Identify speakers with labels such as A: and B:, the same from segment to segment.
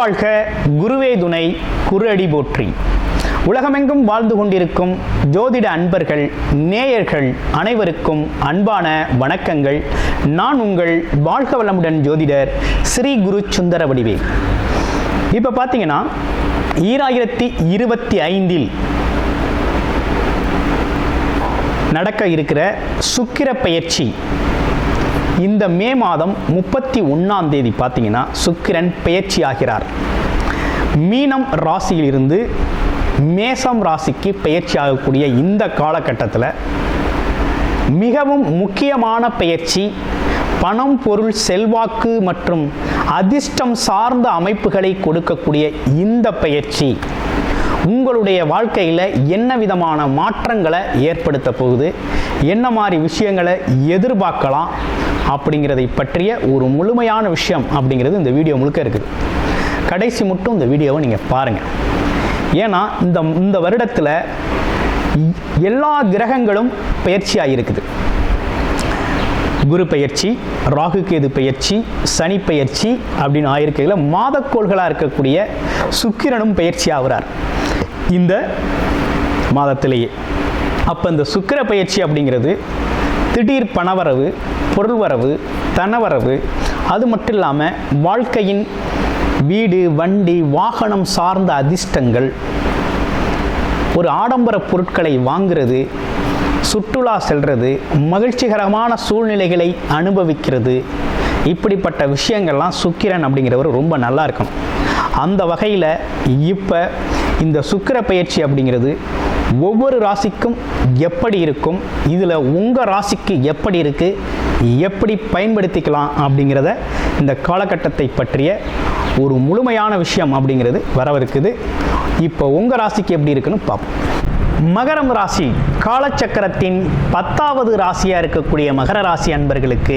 A: வாழ்க குருவே துணை குரு அடி போற்றி. உலகமெங்கும் வாழ்ந்து கொண்டிருக்கும் ஜோதிட அன்பர்கள் நேயர்கள் அனைவருக்கும் அன்பான வணக்கங்கள். நான் உங்கள் வாழ்க வளமுடன் ஜோதிடர் ஸ்ரீ குரு சுந்தர வடிவேல் இப்போ பார்த்தீங்கன்னா ஈராயிரத்தி இருபத்தி ஐந்தில் நடக்க இருக்கிற சுக்கிர பயிற்சி. இந்த மே மாதம் முப்பத்தி ஒன்றாம் தேதி பார்த்தீங்கன்னா சுக்கிரன் பெயர்ச்சி ஆகிறார் மீனம் ராசியிலிருந்து மேசம் ராசிக்கு பெயர்ச்சி ஆகக்கூடிய இந்த காலகட்டத்தில் மிகவும் முக்கியமான பெயர்ச்சி பணம் பொருள் செல்வாக்கு மற்றும் அதிர்ஷ்டம் சார்ந்த அமைப்புகளை கொடுக்கக்கூடிய இந்த பயிற்சி உங்களுடைய வாழ்க்கையில் என்ன விதமான மாற்றங்களை ஏற்படுத்த போகுது? என்ன மாதிரி விஷயங்களை எதிர்பார்க்கலாம்? அப்படிங்கிறதை பற்றிய ஒரு முழுமையான விஷயம் அப்படிங்கிறது இந்த வீடியோ முழுக்க இருக்குது. கடைசி மட்டும் இந்த வீடியோவை நீங்கள் பாருங்கள் ஏன்னா இந்த இந்த வருடத்தில் எல்லா கிரகங்களும் பயிற்சியாக இருக்குது. குரு பெயர்ச்சி ராகு கேது பெயர்ச்சி சனி பெயர்ச்சி அப்படின்னு ஆயிருக்கையில் மாதக்கோள்களாக இருக்கக்கூடிய சுக்கிரனும் பயிற்சி ஆகிறார். இந்த மாதத்திலேயே. அப்போ இந்த சுக்கிர பயிற்சி அப்படிங்கிறது திடீர் பணவரவு பொருள் வரவு தனவரவு அது மட்டும் இல்லாமல் வாழ்க்கையின் வீடு வண்டி வாகனம் சார்ந்த அதிர்ஷ்டங்கள் ஒரு ஆடம்பர பொருட்களை வாங்குறது சுற்றுலா செல்வது மகிழ்ச்சிகரமான சூழ்நிலைகளை அனுபவிக்கிறது. இப்படிப்பட்ட விஷயங்கள்லாம் சுக்கிரன் அப்படிங்கிறவர் ரொம்ப நல்லா இருக்கும் அந்த வகையில் இப்போ இந்த சுக்கிர பயிற்சி அப்படிங்கிறது ஒவ்வொரு ராசிக்கும் எப்படி இருக்கும்? இதில் உங்கள் ராசிக்கு எப்படி இருக்குது எப்படி பயன்படுத்திக்கலாம் அப்படிங்கிறத இந்த காலகட்டத்தை பற்றிய ஒரு முழுமையான விஷயம் அப்படிங்கிறது வரவிருக்குது. இப்போ உங்கள் ராசிக்கு எப்படி இருக்குன்னு பார்ப்போம். மகரம் ராசி காலச்சக்கரத்தின் பத்தாவது ராசியாக இருக்கக்கூடிய மகர ராசி அன்பர்களுக்கு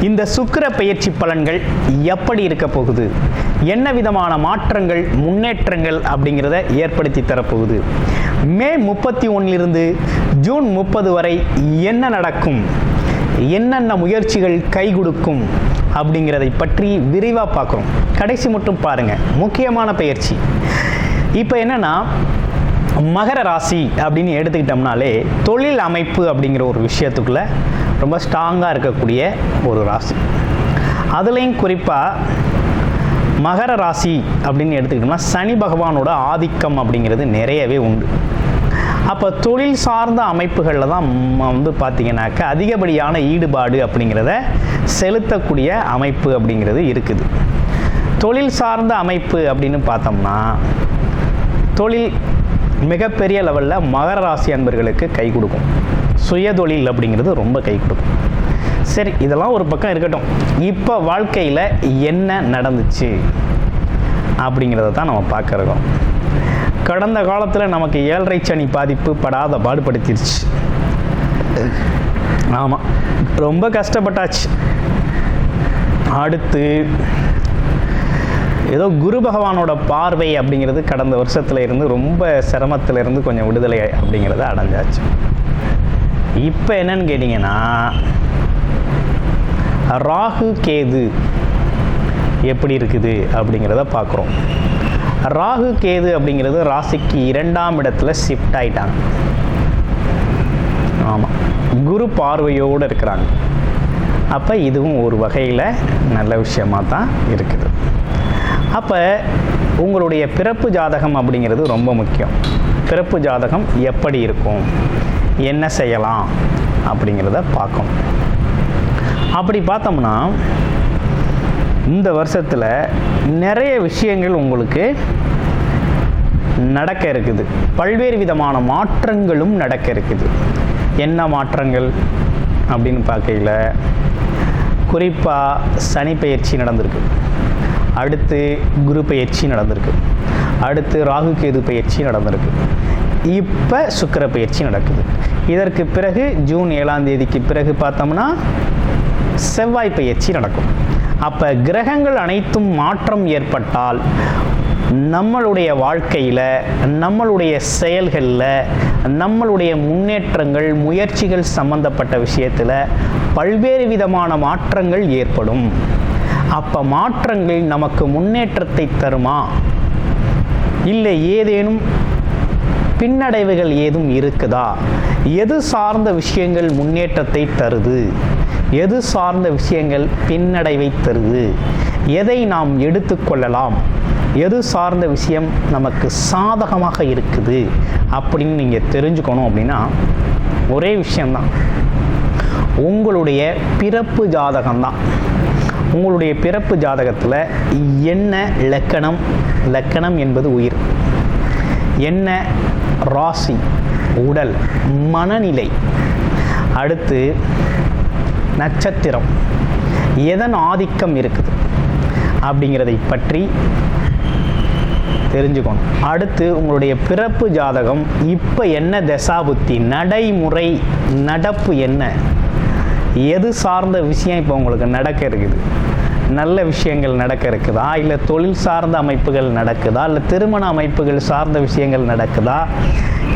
A: இந்த சுக்கிர பயிற்சி பலன்கள் எப்படி இருக்க போகுது? என்ன விதமான மாற்றங்கள் முன்னேற்றங்கள் அப்படிங்கிறத ஏற்படுத்தி தரப்போகுது. மே முப்பத்தி ஒன்றிலிருந்து ஜூன் முப்பது வரை என்ன நடக்கும்? என்னென்ன முயற்சிகள் கை கொடுக்கும்? அப்படிங்கிறதை பற்றி விரிவாக பார்க்குறோம் கடைசி மட்டும் பாருங்கள் முக்கியமான பயிற்சி. இப்போ என்னென்னா மகர ராசி அப்படின்னு எடுத்துக்கிட்டோம்னாலே தொழில் அமைப்பு அப்படிங்கிற ஒரு விஷயத்துக்குள்ளே ரொம்ப ஸ்ட்ராங்காக இருக்கக்கூடிய ஒரு ராசி. அதுலேயும் குறிப்பாக மகர ராசி அப்படின்னு எடுத்துக்கிட்டோம்னா சனி பகவானோட ஆதிக்கம் அப்படிங்கிறது நிறையவே உண்டு. அப்போ தொழில் சார்ந்த அமைப்புகளில் தான் வந்து பார்த்திங்கனாக்கா அதிகப்படியான ஈடுபாடு அப்படிங்கிறத செலுத்தக்கூடிய அமைப்பு அப்படிங்கிறது இருக்குது. தொழில் சார்ந்த அமைப்பு அப்படின்னு பார்த்தோம்னா தொழில் மிகப்பெரிய லெவலில் மகர ராசி அன்பர்களுக்கு கை கொடுக்கும். சுயதொழில் அப்படிங்கிறது ரொம்ப கை கொடுக்கும். சரி இதெல்லாம் ஒரு பக்கம் இருக்கட்டும். இப்போ வாழ்க்கையில் என்ன நடந்துச்சு அப்படிங்கிறத தான் நம்ம பார்க்குறோம் கடந்த காலத்தில் நமக்கு ஏழரை சனி பாதிப்பு படாத பாடுபடுத்திருச்சு. ஆமாம் ரொம்ப கஷ்டப்பட்டாச்சு. அடுத்து ஏதோ குரு பகவானோட பார்வை அப்படிங்கிறது கடந்த வருஷத்துல இருந்து ரொம்ப சிரமத்துல இருந்து கொஞ்சம் விடுதலை அப்படிங்கிறத அடைஞ்சாச்சு. இப்போ என்னன்னு கேட்டிங்கன்னா ராகு கேது எப்படி இருக்குது அப்படிங்கிறத பார்க்குறோம். ராகு கேது அப்படிங்கிறது ராசிக்கு இரண்டாம் இடத்துல ஷிஃப்ட் ஆயிட்டாங்க. ஆமாம் குரு பார்வையோடு இருக்கிறாங்க. அப்போ இதுவும் ஒரு வகையில் நல்ல விஷயமா தான் இருக்குது. அப்போ உங்களுடைய பிறப்பு ஜாதகம் அப்படிங்கிறது ரொம்ப முக்கியம். பிறப்பு ஜாதகம் எப்படி இருக்கும்? என்ன செய்யலாம்? அப்படிங்கிறத பார்க்கணும். அப்படி பார்த்தோம்னா இந்த வருஷத்தில் நிறைய விஷயங்கள் உங்களுக்கு நடக்க இருக்குது. பல்வேறு விதமான மாற்றங்களும் நடக்க இருக்குது. என்ன மாற்றங்கள் அப்படின்னு பார்க்கையில் குறிப்பாக சனி பயிற்சி நடந்திருக்கு. அடுத்து குரு பயிற்சி நடந்திருக்கு. அடுத்து ராகு கேது பயிற்சி நடந்திருக்கு. இப்போ சுக்கிர பயிற்சி நடக்குது. இதற்கு பிறகு ஜூன் ஏழாம் தேதிக்கு பிறகு பார்த்தோம்னா செவ்வாய் பயிற்சி நடக்கும். அப்போ கிரகங்கள் அனைத்தும் மாற்றம் ஏற்பட்டால் நம்மளுடைய வாழ்க்கையில் நம்மளுடைய செயல்களில் நம்மளுடைய முன்னேற்றங்கள் முயற்சிகள் சம்பந்தப்பட்ட விஷயத்தில் பல்வேறு விதமான மாற்றங்கள் ஏற்படும். அப்போ மாற்றங்கள் நமக்கு முன்னேற்றத்தை தருமா? இல்லை ஏதேனும் பின்னடைவுகள் ஏதும் இருக்குதா? எது சார்ந்த விஷயங்கள் முன்னேற்றத்தை தருது? எது சார்ந்த விஷயங்கள் பின்னடைவை தருது? எதை நாம் எடுத்துக்கொள்ளலாம் எது சார்ந்த விஷயம் நமக்கு சாதகமாக இருக்குது? அப்படின்னு நீங்கள் தெரிஞ்சுக்கணும் அப்படின்னா ஒரே விஷயம்தான். உங்களுடைய பிறப்பு ஜாதகம்தான். உங்களுடைய பிறப்பு ஜாதகத்தில் என்ன லக்கணம்? லக்கணம் என்பது உயிர். என்ன? ராசி உடல் மனநிலை. அடுத்து நட்சத்திரம். எதன் ஆதிக்கம் இருக்குது? அப்படிங்கிறதை பற்றி தெரிஞ்சுக்கணும். அடுத்து உங்களுடைய பிறப்பு ஜாதகம் இப்போ என்ன தசாபுத்தி? நடைமுறை நடப்பு என்ன? எது சார்ந்த விஷயம் இப்போ உங்களுக்கு நடக்க இருக்குது? நல்ல விஷயங்கள் நடக்க இருக்குதா? இல்லை தொழில் சார்ந்த அமைப்புகள் நடக்குதா? இல்லை திருமண அமைப்புகள் சார்ந்த விஷயங்கள் நடக்குதா?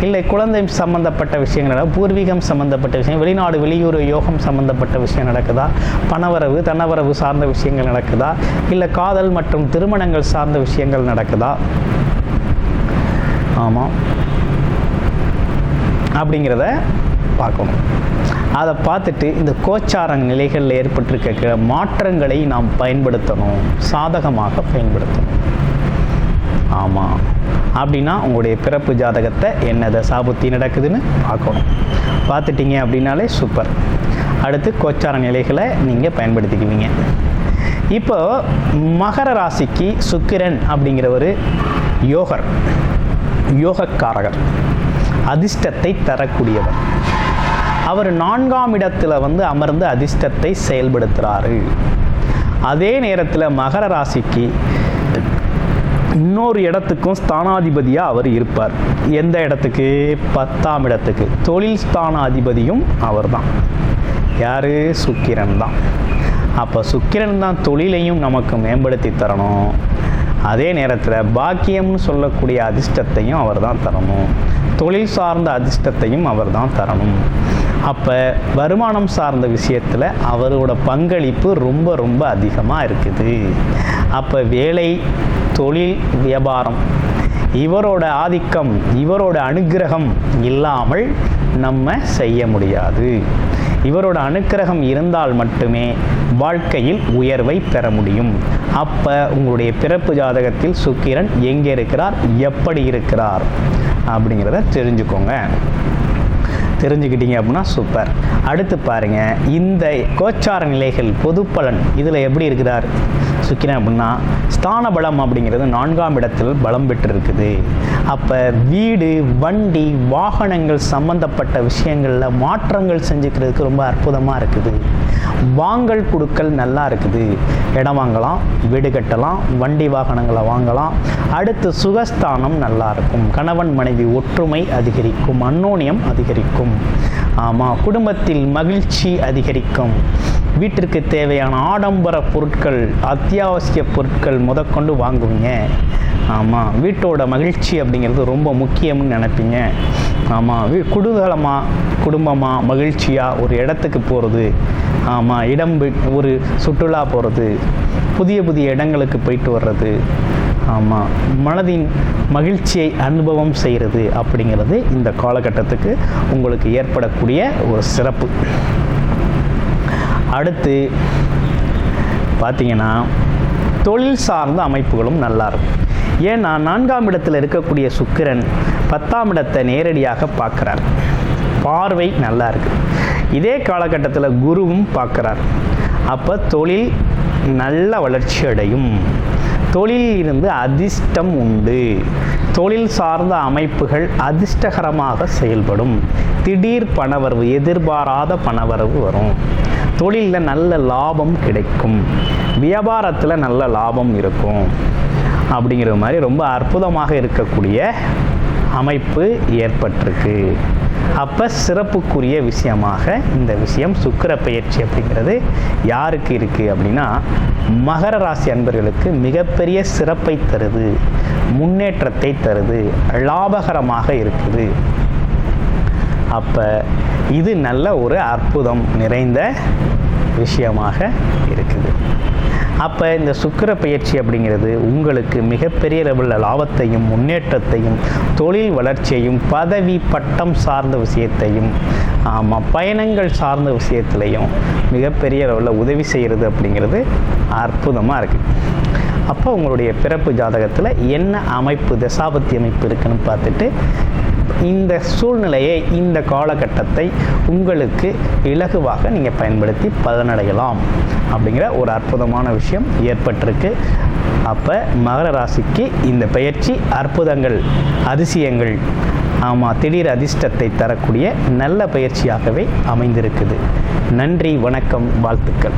A: இல்லை குழந்தை சம்பந்தப்பட்ட விஷயங்கள் பூர்வீகம் சம்பந்தப்பட்ட விஷயம் வெளிநாடு வெளியூர் யோகம் சம்பந்தப்பட்ட விஷயம் நடக்குதா? பணவரவு தனவரவு சார்ந்த விஷயங்கள் நடக்குதா? இல்லை காதல் மற்றும் திருமணங்கள் சார்ந்த விஷயங்கள் நடக்குதா? ஆமாம் அப்படிங்கிறத பார்க்கணும். அதை பார்த்துட்டு இந்த கோச்சார நிலைகளில் ஏற்பட்டிருக்க மாற்றங்களை நாம் பயன்படுத்தணும் சாதகமாக பயன்படுத்தணும். ஆமாம் அப்படின்னா உங்களுடைய பிறப்பு ஜாதகத்தை என்னதை சாபுத்தி நடக்குதுன்னு பார்க்கணும். பார்த்துட்டீங்க அப்படின்னாலே சூப்பர் அடுத்து கோச்சார நிலைகளை நீங்கள் பயன்படுத்திக்குவீங்க. இப்போ மகர ராசிக்கு சுக்கிரன் அப்படிங்கிற ஒரு யோகர் யோகக்காரகர் அதிர்ஷ்டத்தை தரக்கூடியவர். அவர் நான்காம் இடத்துல வந்து அமர்ந்து அதிர்ஷ்டத்தை செயல்படுத்துகிறாரு அதே நேரத்தில் மகர ராசிக்கு இன்னொரு இடத்துக்கும் ஸ்தானாதிபதியாக அவர் இருப்பார். எந்த இடத்துக்கு? பத்தாம் இடத்துக்கு. தொழில் ஸ்தானாதிபதியும் அவர் தான் யார்? சுக்கிரன் தான். அப்போ சுக்கிரன் தான் தொழிலையும் நமக்கு மேம்படுத்தி தரணும். அதே நேரத்தில் பாக்கியம்னு சொல்லக்கூடிய அதிர்ஷ்டத்தையும் அவர் தான் தரணும். தொழில் சார்ந்த அதிர்ஷ்டத்தையும் அவர் தான் தரணும். அப்போ வருமானம் சார்ந்த விஷயத்தில் அவரோட பங்களிப்பு ரொம்ப ரொம்ப அதிகமாக இருக்குது. அப்போ வேலை தொழில் வியாபாரம் இவரோட ஆதிக்கம் இவரோட அனுக்கிரகம் இல்லாமல் நம்ம செய்ய முடியாது. இவரோட அனுக்கிரகம் இருந்தால் மட்டுமே வாழ்க்கையில் உயர்வை பெற முடியும். அப்போ உங்களுடைய பிறப்பு ஜாதகத்தில் சுக்கிரன் எங்கே இருக்கிறார் எப்படி இருக்கிறார் அப்படிங்கிறத தெரிஞ்சுக்கோங்க. தெரிஞ்சுக்கிட்டீங்க அப்படின்னா சூப்பர் அடுத்து பாருங்கள் இந்த கோச்சார நிலைகள் பொது பலன் இதில் எப்படி இருக்கிறார்? சுக்கிரன் அப்படின்னா ஸ்தான பலம் அப்படிங்கிறது நான்காம் இடத்தில் பலம் பெற்றிருக்குது. அப்போ வீடு வண்டி வாகனங்கள் சம்பந்தப்பட்ட விஷயங்களில் மாற்றங்கள் செஞ்சுக்கிறதுக்கு ரொம்ப அற்புதமாக இருக்குது. வாங்கல் கொடுக்கல் நல்லா இருக்குது. இடம் வாங்கலாம் வீடு கட்டலாம் வண்டி வாகனங்களை வாங்கலாம். அடுத்து சுகஸ்தானம் நல்லா இருக்கும். கணவன் மனைவி ஒற்றுமை அதிகரிக்கும் அன்னோனியம் அதிகரிக்கும். ஆமாம் குடும்பத்தில் மகிழ்ச்சி அதிகரிக்கும். வீட்டிற்கு தேவையான ஆடம்பர பொருட்கள் அத்தியாவசிய பொருட்கள் முதற்கொண்டு வாங்குவீங்க. ஆமாம் வீட்டோட மகிழ்ச்சி அப்படிங்கிறது ரொம்ப முக்கியம்னு நினைப்பீங்க. ஆமாம் வீ குதூகலமாக குடும்பமாக மகிழ்ச்சியாக ஒரு இடத்துக்கு போகிறது ஆமாம் இடம் ஒரு சுற்றுலா போகிறது புதிய புதிய இடங்களுக்கு போயிட்டு வர்றது. ஆமாம் மனதின் மகிழ்ச்சியை அனுபவம் செய்கிறது அப்படிங்கிறது இந்த காலகட்டத்துக்கு உங்களுக்கு ஏற்படக்கூடிய ஒரு சிறப்பு. அடுத்து பார்த்தீங்கன்னா தொழில் சார்ந்த அமைப்புகளும் நல்லா இருக்கும். ஏன்னா நான்காம் இடத்தில் இருக்கக்கூடிய சுக்கிரன் பத்தாம் இடத்தை நேரடியாக பார்க்குறார். பார்வை நல்லா இருக்கு. இதே காலகட்டத்தில் குருவும் பார்க்குறார். அப்போ தொழில் நல்ல வளர்ச்சி அடையும். தொழிலில் இருந்து அதிர்ஷ்டம் உண்டு. தொழில் சார்ந்த அமைப்புகள் அதிர்ஷ்டகரமாக செயல்படும். திடீர் பணவரவு எதிர்பாராத பணவரவு வரும். தொழிலில் நல்ல லாபம் கிடைக்கும். வியாபாரத்தில் நல்ல லாபம் இருக்கும். அப்படிங்கிற மாதிரி ரொம்ப அற்புதமாக இருக்கக்கூடிய அமைப்பு ஏற்பட்டிருக்கு. அப்போ சிறப்புக்குரிய விஷயமாக இந்த விஷயம் சுக்கிர பயிற்சி அப்படிங்கிறது யாருக்கு இருக்குது அப்படின்னா மகர ராசி அன்பர்களுக்கு மிகப்பெரிய சிறப்பை தருது முன்னேற்றத்தை தருது லாபகரமாக இருக்குது. அப்போ இது நல்ல ஒரு அற்புதம் நிறைந்த விஷயமாக இருக்குது. அப்போ இந்த சுக்கிர பயிற்சி அப்படிங்கிறது உங்களுக்கு மிகப்பெரிய லெவலில் லாபத்தையும் முன்னேற்றத்தையும் தொழில் வளர்ச்சியையும் பதவி பட்டம் சார்ந்த விஷயத்தையும் ஆமாம் பயணங்கள் சார்ந்த விஷயத்துலையும் மிகப்பெரிய லெவலில் உதவி செய்கிறது அப்படிங்கிறது அற்புதமாக இருக்குது அப்போ உங்களுடைய பிறப்பு ஜாதகத்தில் என்ன அமைப்பு தசாபத்தி அமைப்பு இருக்குன்னு பார்த்துட்டு இந்த சூழ்நிலையை இந்த காலகட்டத்தை உங்களுக்கு இலகுவாக நீங்கள் பயன்படுத்தி பலனடையலாம் அப்படிங்கிற ஒரு அற்புதமான விஷயம் ஏற்பட்டிருக்கு. அப்போ மகர ராசிக்கு இந்த பயிற்சி அற்புதங்கள் அதிசயங்கள் ஆமாம் திடீர் அதிர்ஷ்டத்தை தரக்கூடிய நல்ல பயிற்சியாகவே அமைந்திருக்குது. நன்றி வணக்கம் வாழ்த்துக்கள்.